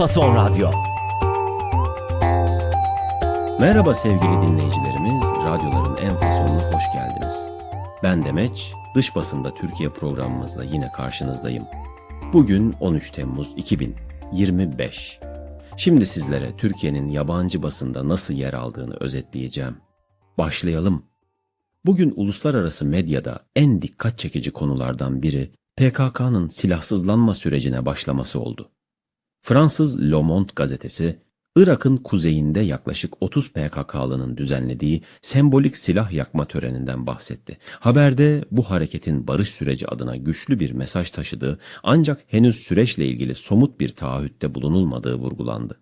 Fason Radyo. Merhaba sevgili dinleyicilerimiz, radyoların en fasonuna hoş geldiniz. Ben Demeç, dış basında Türkiye programımızla yine karşınızdayım. Bugün 13 Temmuz 2025. Şimdi sizlere Türkiye'nin yabancı basında nasıl yer aldığını özetleyeceğim. Başlayalım. Bugün uluslararası medyada en dikkat çekici konulardan biri PKK'nın silahsızlanma sürecine başlaması oldu. Fransız Le Monde gazetesi, Irak'ın kuzeyinde yaklaşık 30 PKK'lının düzenlediği sembolik silah yakma töreninden bahsetti. Haberde bu hareketin barış süreci adına güçlü bir mesaj taşıdığı ancak henüz süreçle ilgili somut bir taahhütte bulunulmadığı vurgulandı.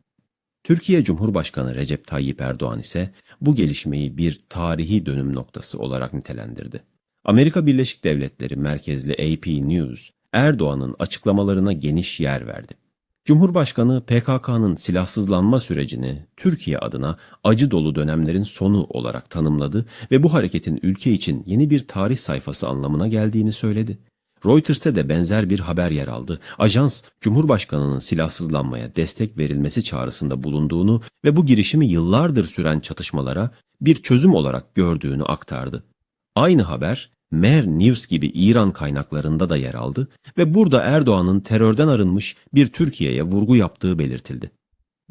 Türkiye Cumhurbaşkanı Recep Tayyip Erdoğan ise bu gelişmeyi bir tarihi dönüm noktası olarak nitelendirdi. Amerika Birleşik Devletleri merkezli AP News, Erdoğan'ın açıklamalarına geniş yer verdi. Cumhurbaşkanı PKK'nın silahsızlanma sürecini Türkiye adına acı dolu dönemlerin sonu olarak tanımladı ve bu hareketin ülke için yeni bir tarih sayfası anlamına geldiğini söyledi. Reuters'te de benzer bir haber yer aldı. Ajans, Cumhurbaşkanı'nın silahsızlanmaya destek verilmesi çağrısında bulunduğunu ve bu girişimi yıllardır süren çatışmalara bir çözüm olarak gördüğünü aktardı. Aynı haber Mer News gibi İran kaynaklarında da yer aldı ve burada Erdoğan'ın terörden arınmış bir Türkiye'ye vurgu yaptığı belirtildi.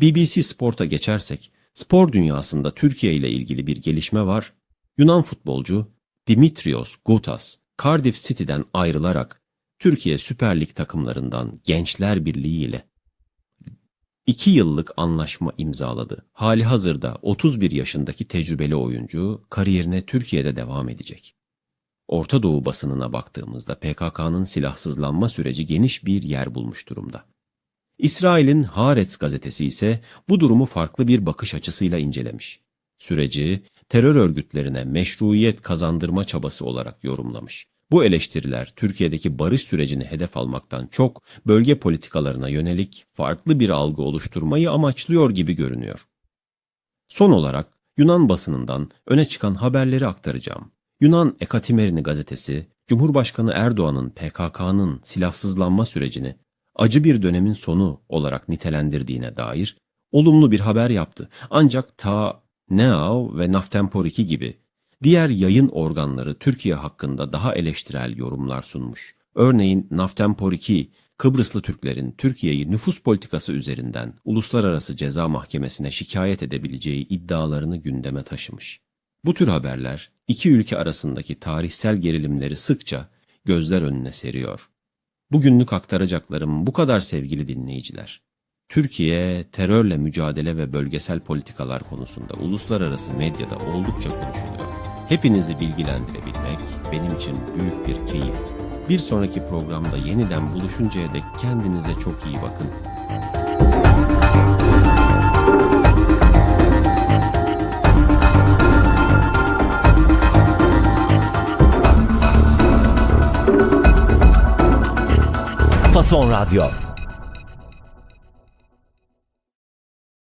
BBC Sport'a geçersek, spor dünyasında Türkiye ile ilgili bir gelişme var. Yunan futbolcu Dimitrios Goutas, Cardiff City'den ayrılarak Türkiye Süper Lig takımlarından Gençler Birliği ile iki yıllık anlaşma imzaladı. Hali hazırda 31 yaşındaki tecrübeli oyuncu kariyerine Türkiye'de devam edecek. Orta Doğu basınına baktığımızda PKK'nın silahsızlanma süreci geniş bir yer bulmuş durumda. İsrail'in Haaretz gazetesi ise bu durumu farklı bir bakış açısıyla incelemiş. Süreci terör örgütlerine meşruiyet kazandırma çabası olarak yorumlamış. Bu eleştiriler Türkiye'deki barış sürecini hedef almaktan çok bölge politikalarına yönelik farklı bir algı oluşturmayı amaçlıyor gibi görünüyor. Son olarak Yunan basınından öne çıkan haberleri aktaracağım. Yunan Ekatimerini gazetesi, Cumhurbaşkanı Erdoğan'ın PKK'nın silahsızlanma sürecini acı bir dönemin sonu olarak nitelendirdiğine dair olumlu bir haber yaptı. Ancak ta Neo ve Naftempor 2 gibi diğer yayın organları Türkiye hakkında daha eleştirel yorumlar sunmuş. Örneğin Naftempor 2, Kıbrıslı Türklerin Türkiye'yi nüfus politikası üzerinden Uluslararası Ceza Mahkemesi'ne şikayet edebileceği iddialarını gündeme taşımış. Bu tür haberler iki ülke arasındaki tarihsel gerilimleri sıkça gözler önüne seriyor. Bugünlük aktaracaklarım bu kadar sevgili dinleyiciler. Türkiye terörle mücadele ve bölgesel politikalar konusunda uluslararası medyada oldukça konuşuluyor. Hepinizi bilgilendirebilmek benim için büyük bir keyif. Bir sonraki programda yeniden buluşuncaya dek kendinize çok iyi bakın. Fason Radyo.